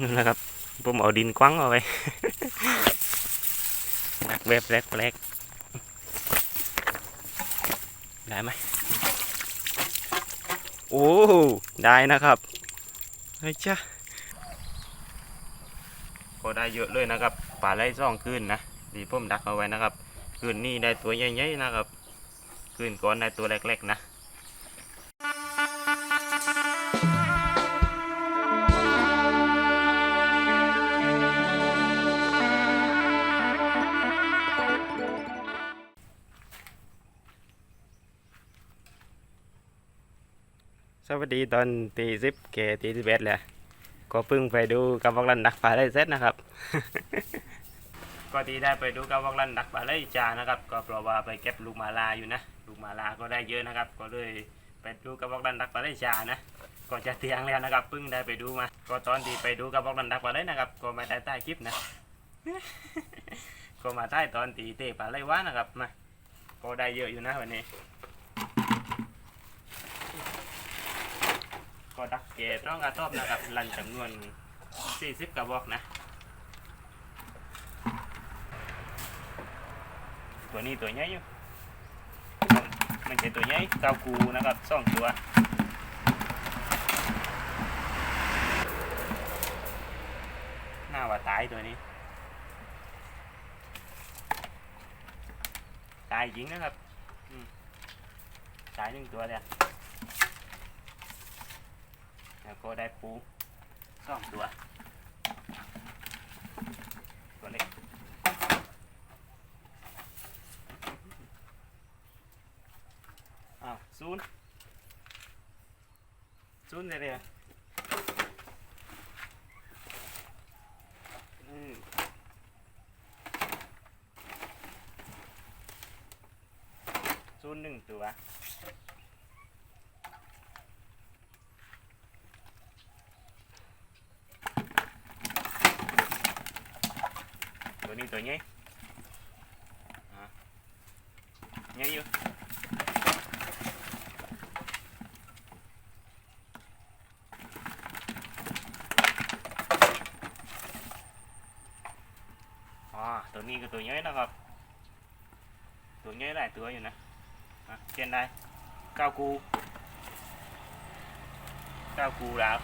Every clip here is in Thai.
นั่นแหละครับ ผมเอาดินกว้างเอาไว้นักเว็บแรกแรกได้ไหมโอ้ ได้นะครับเฮ้ยจ้าก็ได้เยอะเลยนะครับปลาไหลซ่องคืนนะดีผมดักเอาไว้นะครับคืนนี้ได้ตัวใหญ่ๆนะครับคืนก่อนได้ตัวเล็กๆนะ ตอนตีสิบเกตีสิบเอ็ดเลยก็เพิ่งไปดูกับวักลันดักปลาได้เสร็จนะครับ ก็ตีได้ไปดูกับวักลันดักปลาได้จานะครับ ก็เพราะว่าไปเก็บลูกมาลาอยู่นะลูกมาลาก็ได้เยอะนะครับ ก็เลยไปดูกับวักลันดักปลาได้จานะก็จะเตียงแล้วนะครับเพิ่งได้ไปดูมา ก็ตอนที่ไปดูกับวักลันดักปลาได้นะครับ ก็ม่ได้ใต้คลิปนะ ก็มาใต้ตอนตีเตะปลาได้วะนะครับมาก็ได้เยอะอยู่นะวันนี้ ก็ดักเกต้องกระทบนะครับลันจำนวน 40 กระบอกนะ ตัวนี้ตัวใหญ่อยู่มันเป็นตัวใหญ่เกากูนะครับสองตัวหน้าว่าตายตัวนี้ ตายจริงนะครับตายหนึ่งตัวเลย แล้วก็ได้ปูสองตัว ตัวเล็กอ้าวศูนย์ศูนย์เลยเลยอืมศูนย์หนึ่งตัว ตัวนี้ตัวใหญ่อะใหญ่อยู่อ๋อตัวนี้ก็ตัวใหญ่นะครับ ตัวใหญ่หลายตัวอยู่นะเทียนได้เก้ากูเก้ากูแล้ว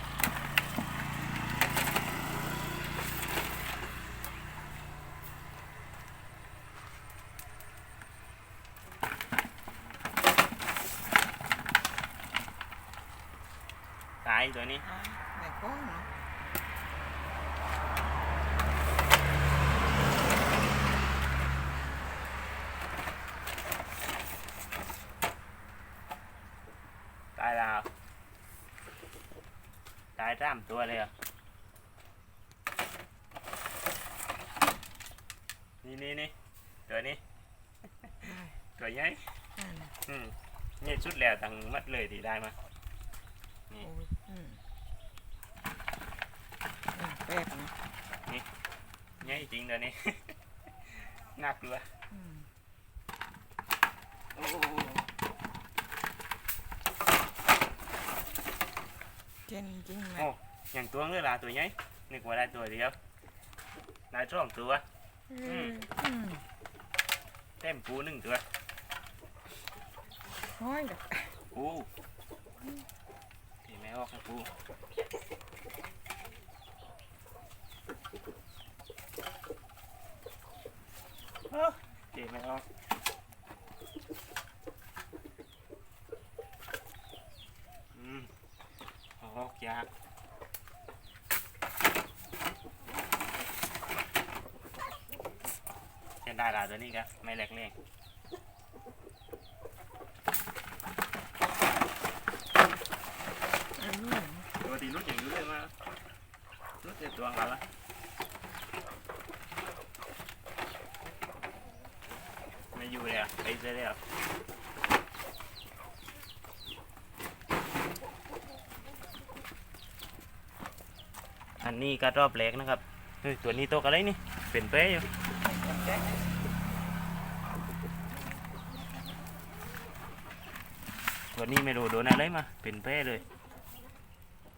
ตายตัวนี้ไม่ก้องเนาะตายแล้วตายสามตัวเลยเหรอะนี่นี่นี่ตัวนี้ ตัวใหญ่นั่นน่ะอืมนี่ชุดแล้วทั้งมัดเลยที่ได้มาโอ้ยอืมอืมแป๊บนะใหญ่จริงตัวนี้ น่ากลัวอืมโอ้เจนจริงไหมโอ้อย่างตัวเงือลาตัวใหญ่นึกว่าได้ตัวเดียวได้สองตัวอืมอืมเต็มปูหนึ่งตัวห้อยดอกปูที่ไม่ออกนะปู เอ้าที่ไม่ออกอืมออกยากจะได้ลาตัวนี้ครับไม่แหลกเล่งอันนี้ปกติรถอย่างนี้เลยมากรถเจ็ดดวงแล้วล่ะู่เลยอะไปเลยอะอันนี้ก็รอบแรกนะครับ เฮ้ย ตัวนี้โตวอะไรนี่ เป็นเป้อยู่ตัวนี้ไม่รู้โดนอะไรมา เป็นเป้เลย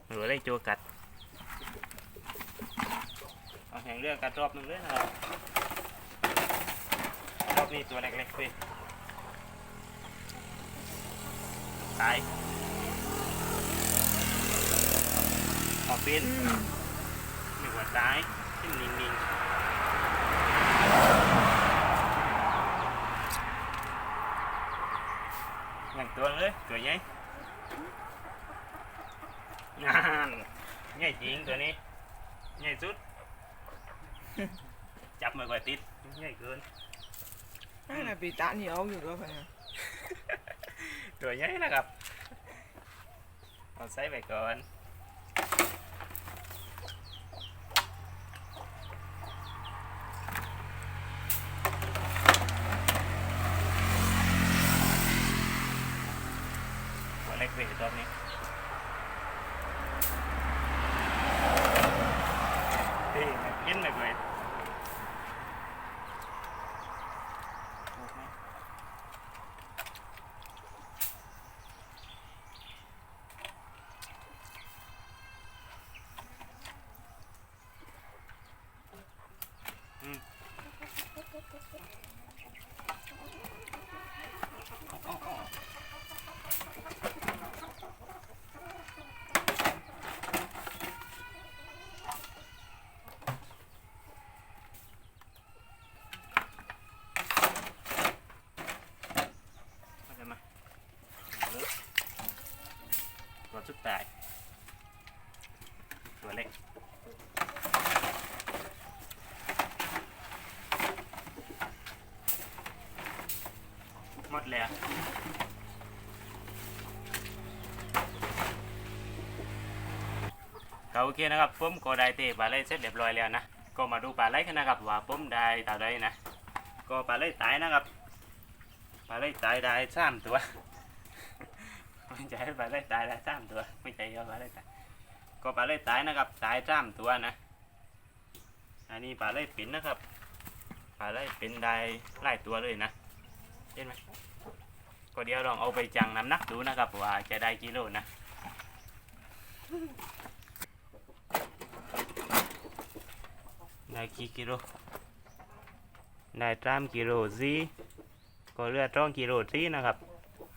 หรืออะไรโจกัด เอาแหงเรื่องการรอบหนึงเลยนะครับ รอบนี้ตัวเล็กๆพี่ตายออกบินอืมหนึ่งหัวตายขึ้นนิ่งๆอย่างตัวเลยตัวใหญ่งานใหญ่จริงตัวนี้ใหญ่สุด จับไม่ค่อยติดใหญ่เกิน นั่นน่ะปีตานี่เอาอยู่ด้วยพะเนี่ยตัวใหญ่นะครับเอาใส่ไปก่อนหัวเล็กเวทรอบนี้เฮ้ยมันกินเลยเว้ยออกไหม เข้าใจไหมลึกตัวสุดตาย ตัวเล็ก หมดแล้วก็โอเคนะครับผมก็ได้เตะปลาไหลเสร็จเรียบร้อยแล้วนะก็มาดูปลาไหลกันนะครับว่าผมได้เท่าไรนะ ก็ปลาไหลตายนะครับปลาไหลตายได้สามตัวไม่ใช่ปลาไหลตายได้สามตัวไม่ใช่ปลาไหลตายก็ปลาไหลตายนะครับตายสามตัวนะ อันนี้ปลาไหลปิ่นนะครับปลาไหลปิ่นได้หลายตัวเลยนะเห็นไหม ก็เดี๋ยวลองเอาไปจังน้ำหนักดูนะครับว่าจะได้กิโลนะได้กี่กิโลได้สามกิโลซีก็เลือดต้องกิโลซีนะครับ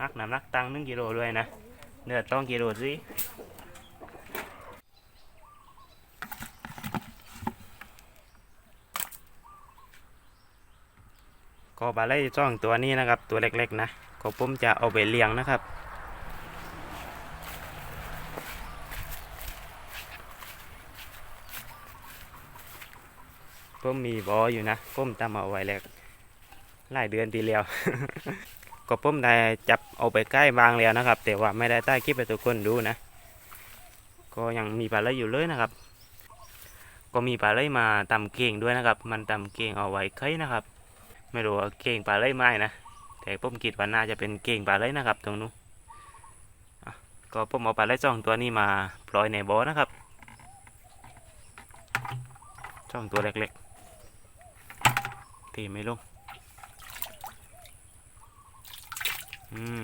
หักน้ำหนักตังหนึ่งกิโลด้วยนะเลือดต้องกิโลซี ก็ปลาไหลจ้องตัวนี้นะครับ ตัวเล็กๆนะก็ผมจะเอาไปเลี้ยงนะครับผมมีบออยู่นะผมทำเอาไว้แล้วหลายเดือนทีแล้วก็ผมได้จับเอาไปใกล้บางแล้วนะครับ แต่ว่าไม่ได้ใต้คลิปให้ทุกคนดูนะ ก็ยังมีปลาไหลอยู่เลยนะครับ ก็มีปลาไหลมาตำเก่งด้วยนะครับ มันตำเก่งเอาไว้ไข่นะครับ ไม่รู้ว่าเก่งปลาไหลไม้นะแต่ผมคิดว่าน่าจะเป็นเก่งปลาไหลนะครับ ตรงนู้นก็ผมเอาปลาไหลจ้องตัวนี้มาปล่อยในบ่อนะครับจ้องตัวเล็กๆตีไม่ลงอืม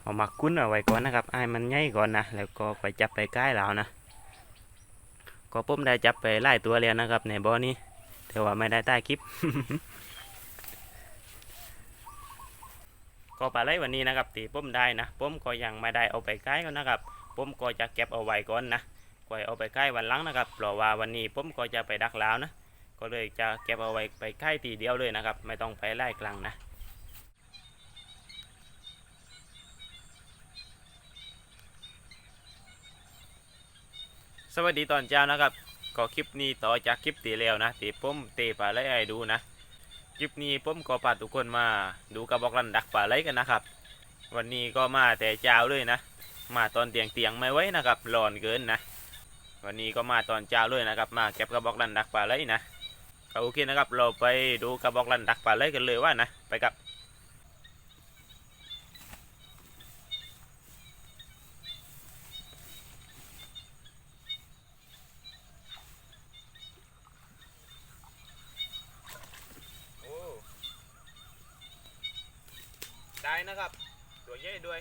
เอามาคุ้นเอาไว้ก่อนนะครับไอ้มันใหญ่ก่อนนะแล้วก็ไปจับไปใกล้แล้วนะก็ผมได้จับไปไล่ตัวแล้วนะครับ ในบ่อนี้แต่ว่าไม่ได้ใต้คลิป ก็ปลาไหลวันนี้นะครับตีผมได้นะผมก็ยังไม่ได้เอาไปใกล้ก่อนนะครับผมก็จะเก็บเอาไว้ก่อนนะไว้เอาไปใกล้วันลังนะครับเพราะว่าวันนี้ผมก็จะไปดักแล้วนะ ก็เลยจะเก็บเอาไว้ไปใกล้ทีเดียวเลยนะครับ ไม่ต้องไปไล่กลางนะสวัสดีตอนเช้านะครับ ก็คลิปนี้ต่อจากคลิปตีแล้วนะตีผมตะปลาไหลให้ดูนะ คลิปนี้ผมก็พาทุกคนมาดูกระบอกลันดักปลาไหลกันนะครับ วันนี้ก็มาแต่เช้าเลยนะ มาตอนเตียงเตียงไม่ไว้นะครับร้อนเกินนะ วันนี้ก็มาตอนเช้าเลยนะครับ มาเก็บกระบอกลันดักปลาไหลนะก็โอเคนะครับ เราไปดูกระบอกลันดักปลาไหลกันเลยว่านะ ไปกับะครับตัวใหญ่ด้วย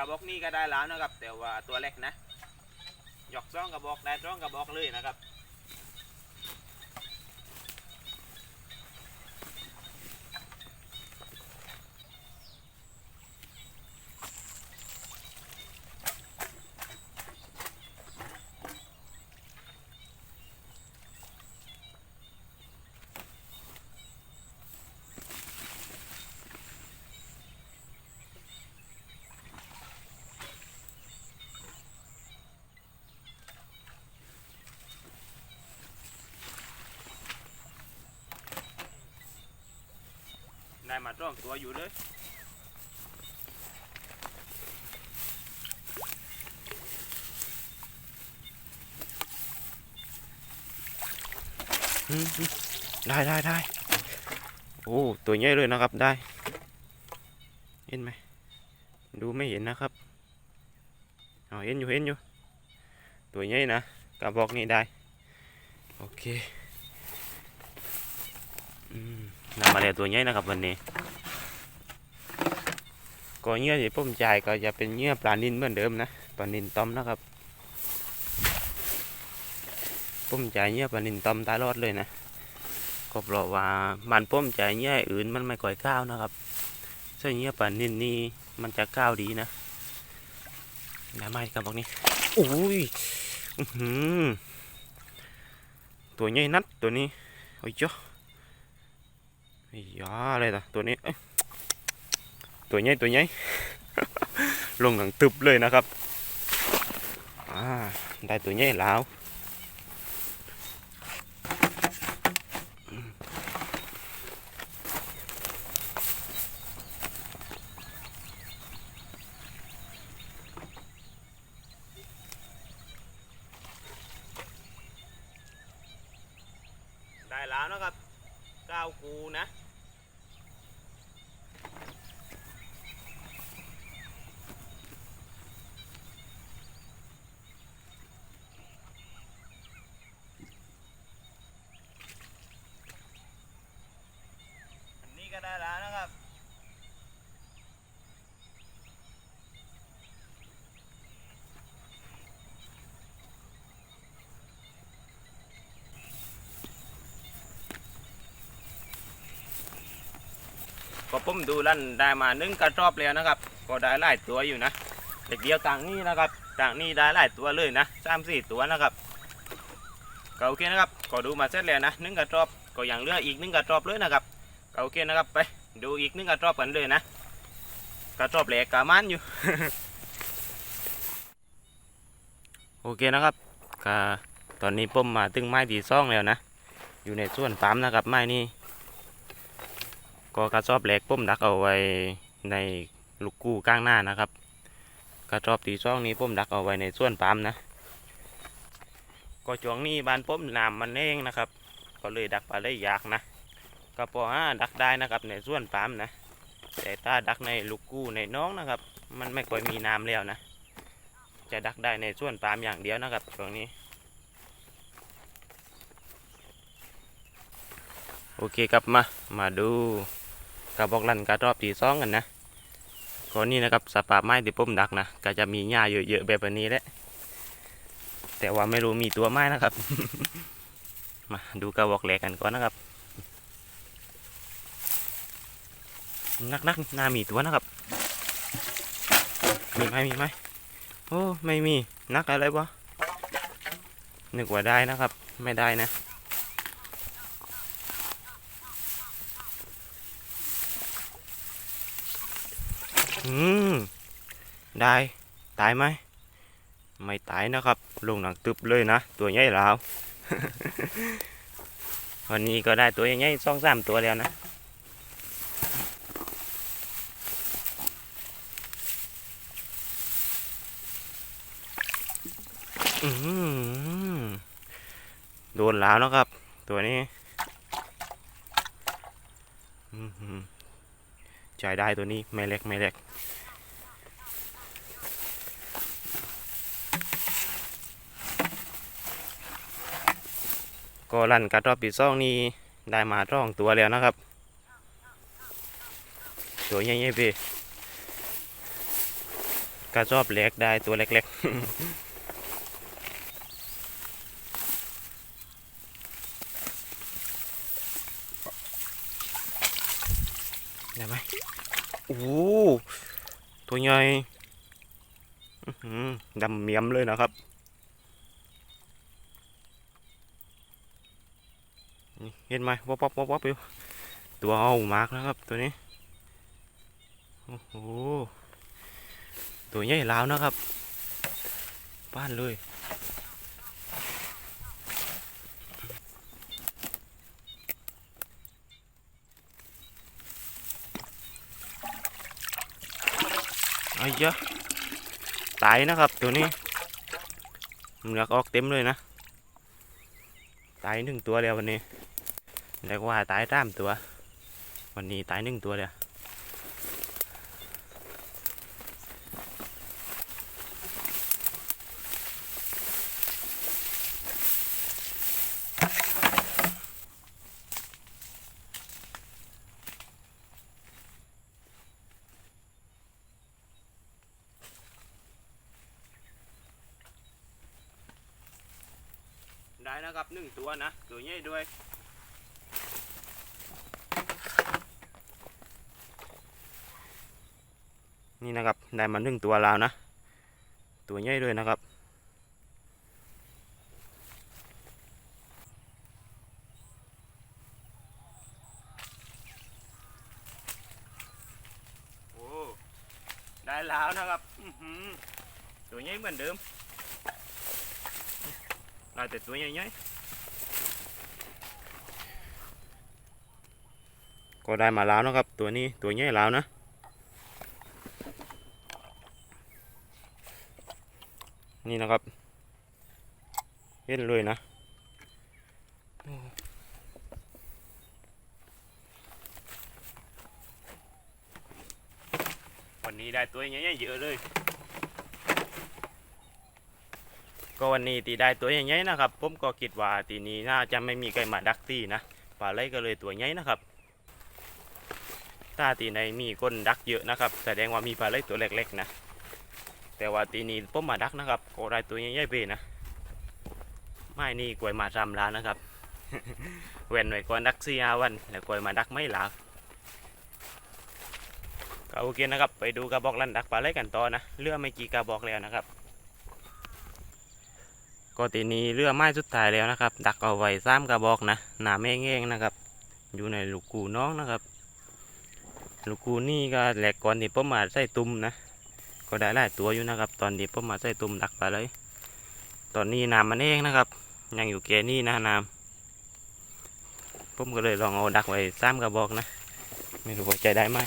กระบอกนี้ก็ได้แล้วนะครับ แต่ว่าตัวเล็กนะหยอกซ้องกระบอกได้ร้องกระบอกเลยนะครับ ได้มาจ้องตัวอยู่เลยได้ได้ได้โอ้ตัวใหญ่เลยนะครับได้ เห็นไหมดูไม่เห็นนะครับอ๋อเห็นอยู่เห็นอยู่ ตัวใหญ่นะกระบอกนี้ได้ โอเค อืม นำมาแล้วตัวใหญ่นะครับวันนี้ก็เนื้อที่ผมจ่ายก็จะเป็นเนื้อปลานินเหมือนเดิมนะปลานินต้มนะครับผมจ่ายเงี้ยปลานินตอมตายรอดเลยนะก็เพราะว่ามันผมจ่ายเงี้ยอื่นมันไม่ก่อยก้าวนะครับใช่เงี้ยปลานินนี่มันจะก้าวดีนะน้ำไม้กระบอกนี้อุ้ยหือตัวใหญ่นัดตัวนี้โอ้ยจ้ะไอ้ ยาอะไรล่ะตัวนี้ตัวใหญ่ตัวใหญ่ลงหลังตึบเลยนะครับ ได้ตัวใหญ่แล้ว ได้แล้วนะครับก้าวกูนะ อันนี้ก็ ได้แล้วนะครับก็ผมดูลั่นได้มานึ่งกระสอบแล้วนะครับ ก็ได้หลายตัวอยู่นะเด็กเดียวต่างนี้นะครับต่างนี้ได้หลายตัวเลยนะสามสี่ตัวนะครับก็โอเคนะครับก็ดูมาเสร็จแล้วนะนึ่งกระสอบก็ยังเลืออีกหนึ่งกระสอบเลยนะครับ โอเคนะครับไป ดูอีกนึงกระสอบกันเลยนะกระสอบแหลกกามันอยู่ โอเคนะครับก็ตอนนี้ผมมาตึงไม้ตีซ่องแล้วนะ อยู่ในส่วนปั๊มนะครับไม้นี่ก็กระสอบเหล็กผมดักเอาไว้ในลูกกู้ก้างหน้านะครับกระสอบตีซ่องนี้ผมดักเอาไว้ในส่วนปั๊มนะ ก็ช่วงนี้บานผมน้ำมันเองนะครับ ก็เลยดักปลาได้ยากนะ ก็พอห้าดักได้นะครับในส่วนปั๊มนะแต่ถ้าดักในลูกกู้ในน้องนะครับ มันไม่ค่อยมีน้ำแล้วนะ จะดักได้ในส่วนปั๊มอย่างเดียวนะครับช่วงนี้ โอเคครับมา มาดูกระบอกลันกระรอบตีซองกันนะก็นี่นะครับสภาไม้ที่ผมดักนะก็จะมีหญ้าเยอะๆแบบนี้แหละแต่ว่าไม่รู้มีตัวไม้นะครับ มาดูกระบอกแหลกกันก่อนนะครับ นักนักนามีตัวนะครับ มีไหมมีไหมโอ้ไม่มีนักอะไรวะนึกว่าได้นะครับ ไม่ได้นะอืมได้ตายไหมไม่ตายนะครับลงหนังตึบเลยนะ ตัวใหญ่แล้ววันนี้ก็ได้ตัวใหญ่ๆสองสามตัวแล้วนะ โดนแล้วนะครับ ตัวนี้อืมใช้ได้ตัวนี้ ไม่เล็ก ไม่เล็ก ก็ลั่นกระรอบปีซ่องนี่ได้มาร่องตัวแล้วนะครับ ตัวใหญ่ๆพี่กระสอบเล็กได้ตัวเล็กๆ ได้ไหมโอ้โห ตัวใหญ่ดำเมียมเลยนะครับ เห็นไหมวับวับวับวับอยู่ตัวเอามากนะครับตัวนี้ โอ้โห ตัวใหญ่ลาวนะครับ บ้านเลย ไอ้ยะตายนะครับตัวนี้เหลือกออกเต็มเลยนะ ตายหนึ่งตัวแล้ววันนี้แล้วว่าตายตามตัว วันนี้ตายหนึ่งตัวแล้ว นะครับหนึ่งตัวนะตัวใหญ่ด้วยนี่นะครับได้มาหนึ่งตัวแล้วนะ ตัวใหญ่ด้วยนะครับ โอ้ ได้แล้วนะครับอื้อหือตัวใหญ่เหมือนเดิม ได้ แต่ตัวใหญ่ๆก็ได้มาแล้วนะครับ ตัวนี้ตัวใหญ่แล้วนะนี่นะครับเห็นเลยนะโอ้วันนี้ได้ตัวใหญ่ๆเยอะเลย ก็วันนี้ตีได้ตัวใหญ่ๆนะครับ ผมก็คิดว่าตีนี้น่าจะไม่มีใครมาดักตีนะปลาไหลก็เลยตัวใหญ่นะครับถ้าตีในมีคนดักเยอะนะครับ แสดงว่ามีปลาไหลตัวเล็กๆนะ แต่ว่าตีนี้ผมมาดักนะครับก็ได้ตัวใหญ่ๆไปนะไม่นี่กวยมาทำแล้วนะครับเว้นไว้ก่อนดักสี่ห้าวัน แล้วกวยมาดักไม่หลาก็โอเคนะครับ ไปดูกระบอกลันดักปลาไหลกันต่อนะเรือไม่กี่กระบอกแล้วนะครับ ก็ตีนี้เรือไม้สุดท้ายแล้วนะครับ ดักเอาไว้ซ้ำกระบอกนะหนาแม่งเงนะครับ อยู่ในลูกกูน้องนะครับ ลูกกูนี่ก็แหลกก่อนที่ผมมาใส่ตุ่มนะ ก็ได้หลายตัวอยู่นะครับ ตอนที่ผมมาใส่ตุ่มดักไปเลย ตอนนี้น้ำมันเองนะครับ ยังอยู่แกนี่นะน้ำผมก็เลยลองเอาดักไว้ซ้ำกระบอกนะ ไม่รู้ว่าใจได้ไหม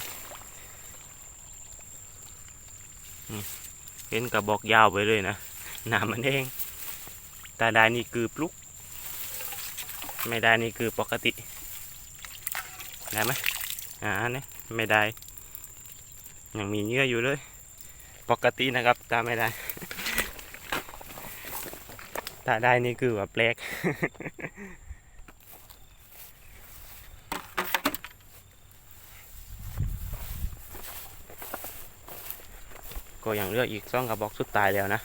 เป็นกระบอกยาวไปเลยนะน้ำมันเอง ถ้าได้นี่คือปลุก ไม่ได้นี่คือปกติ ได้ไหมอ่าเนี่ยไม่ได้ ยังมีเยื่ออยู่เลย ปกตินะครับถ้าไม่ได้ถ้าได้นี่คือแบบแปลกก็ยังเลือกอีกสองกระบอกสุดท้ายแล้วนะ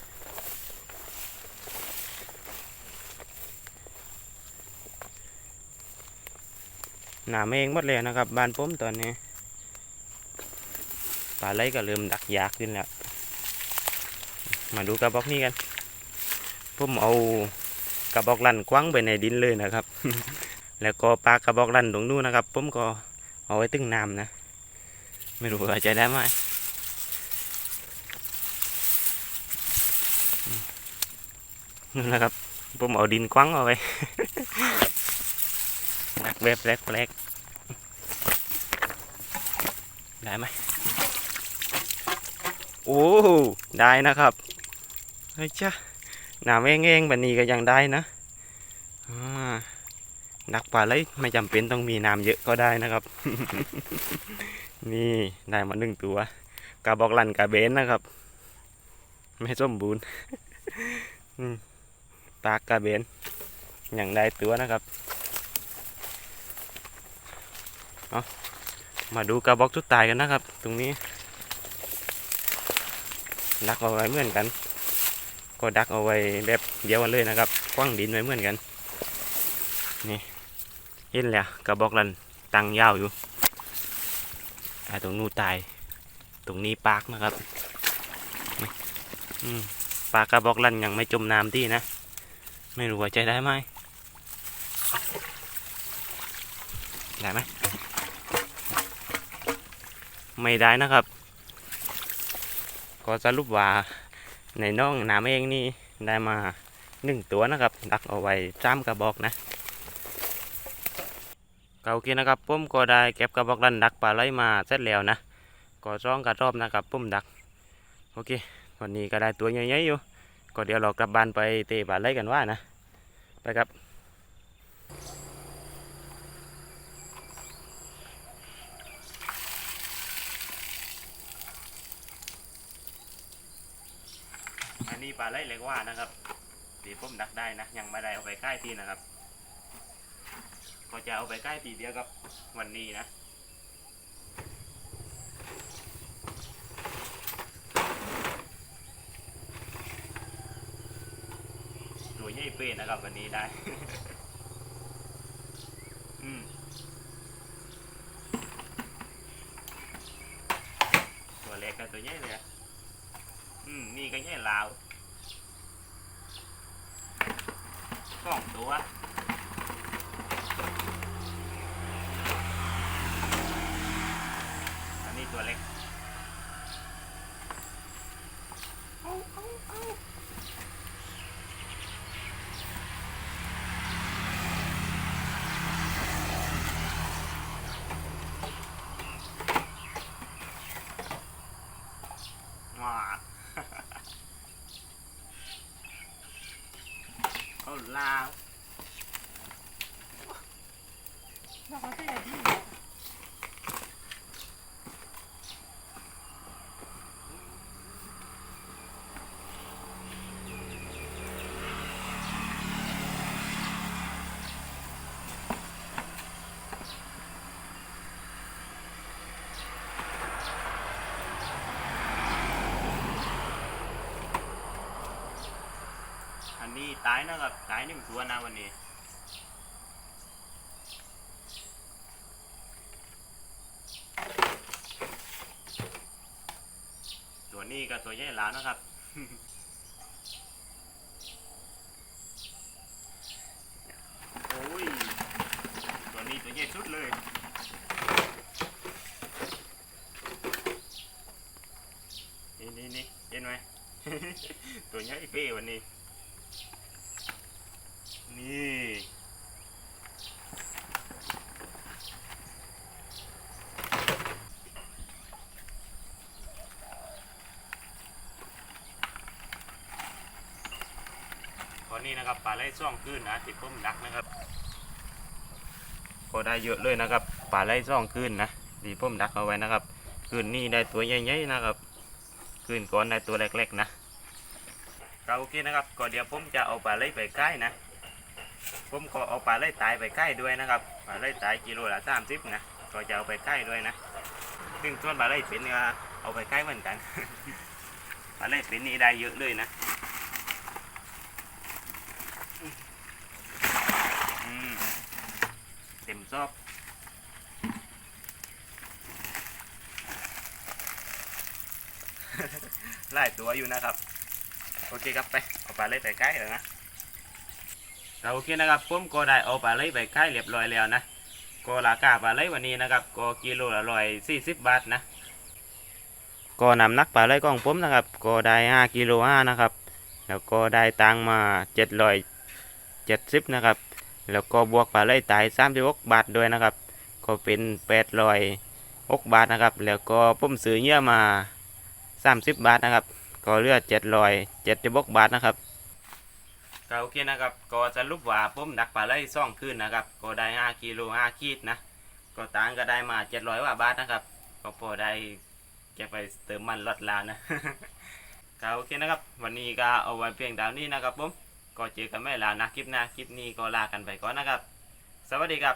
หนามเมงหมดเลยนะครับบ้านผมตอนนี้ปลาไหลก็เริ่มดักยากขึ้นแล้ว มาดูกระบอกนี้กันผมเอากระบอกลั่นคว้างไปในดินเลยนะครับ แล้วก็ปลากระบอกลั่นตรงนู้นนะครับผมก็เอาไว้ตึ้งน้ำนะ ไม่รู้ว่าจะได้ไหมนั่นแหละครับผมเอาดินคว้างเอาไว้ กแบบแปลกๆได้ไหมโอ้ได้นะครับเฮ้ยจ้าหน้ำเงเองแบบนี้ก็ยังได้นะอ่าดักปลาเลยไม่จำเป็นต้องมีน้ำเยอะก็ได้นะครับ นี่ได้มาหนึ่งตัวกระบอกลันกระเบนนะครับ ไม่สมบูรณ์ปากระเบนอย่างได้ตัวนะครับ เอามาดูกระบอกทุดตายกันนะครับ ตรงนี้ ดักเอาไว้เหมือนกัน ก็ดักเอาไว้แบบเดียวกันเลยนะครับคว้างดินไว้เหมือนกัน นี่เห็นแล้วกระบอกลันตังยาวอยู่อาตรงนู้นตาย ตรงนี้ปากนะครับอืมปลากระบอกลันยังไม่จมน้ำที่นะ ไม่รู้ว่าใจได้ไหมได้ไหม ไม่ได้นะครับ ก็สรุปว่าในน้องน้ำเองนี่ได้มาหนึ่งตัวนะครับ ดักเอาไว้จ้ามกระบอกนะก็โอเคนะครับผมก็ได้เก็บกระบอกดันดักปลาไหลมาเสร็จแล้วนะก็ร้องกระรอบนะครับผมดักโอเควันนี้ก็ได้ตัวใหญ่ๆอยู่ก็เดี๋ยวเรากลับบ้านไปเตะปลาไหลกันว่านะไปครับ นี้ปลาไหลเล็กว่านะครับตีผมดักได้นะ ยังไม่ได้เอาไปใกล้ทีนะครับ ก็จะเอาไปใกล้ทีเดียวกับวันนี้นะตัวใหญ่เป้นะครับวันนี้ได้ อืมตัวเล็กกับตัวใหญ่เลยอะอืมนี่ก็ใหญ่ลาวสอง ตัว อันนี้ตัวเล็กเอาเอาเอาว้า เอาลาว อั นี้ตายนะครับตายหนึ่งตัวนะวันนี้ตัวนี้กับตัวใหญ่แล้วนะครับ โอ้ย ตัวนี้ตัวใหญ่สุดเลย นี่นี่นี่เห็นไหม ตัวใหญ่เป้วันนี้ นี่ ตอนนี้นะครับปลาไหลซ่องขึ้นนะติดพุ่มดักนะครับก็ได้เยอะเลยนะครับปลาไหลซ่องขึ้นนะดีพุ่มดักเอาไว้นะครับคืนนี้ได้ตัวใหญ่ๆนะครับคืนก่อนได้ตัวเล็กๆนะก็โอเคนะครับก็เดี๋ยวผมจะเอาปลาไหลไปใกล้นะ ผมก็เอาปลาไหลตายไปใกล้ด้วยนะครับปลาไหลตายกิโลละสามสิบนะก็จะเอาไปใกล้ด้วยนะซึ่งส่วนปลาไหลเป็นก็เอาไปใกล้เหมือนกันปลาไหลเป็นนี่ได้เยอะเลยนะ อืมเต็ม ซอกไล่ตัวอยู่นะครับ โอเคครับไปเอาปลาไหลไปใกล้แล้วนะเราโอเคนะครับผมก็ได้เอาปลาไหลไปใกล้เรียบร้อยแล้วนะก็ราคาปลาไหลวันนี้นะครับ ก็กิโลละร้อยสี่สิบบาทนะก็นำหนักปลาไหลของผมนะครับ ก็ได้ห้ากิโลห้านะครับ แล้วก็ได้ตังมาเจ็ดร้อยเจ็ดสิบนะครับ แล้วก็บวกปลาไหลตายสามสิบกบาทด้วยนะครับ ก็เป็นแปดร้อยกบาทนะครับ แล้วก็ผมซื้อเนื้อมาสามสิบบาทนะครับ ก็เลือเจ็ดร้อยเจ็ดสิบกบาทนะครับก็โอเคนะครับ ก็สรุปว่าผมดักปลาไหลซ่องคืนนะครับ ก็ได้ห้ากิโลห้าขีดนะ ก็ตังก็ได้มาเจ็ดร้อยว่าบาทนะครับ ก็พอได้แกไปเติมมันลดลานะก็โอเคนะครับ วันนี้ก็เอาไว้เพียงเท่านี้นะครับผม ก็เจอกันไม่ลานะคลิปหน้าคลิปนี้ก็ลากันไปก่อนนะครับ สวัสดีครับ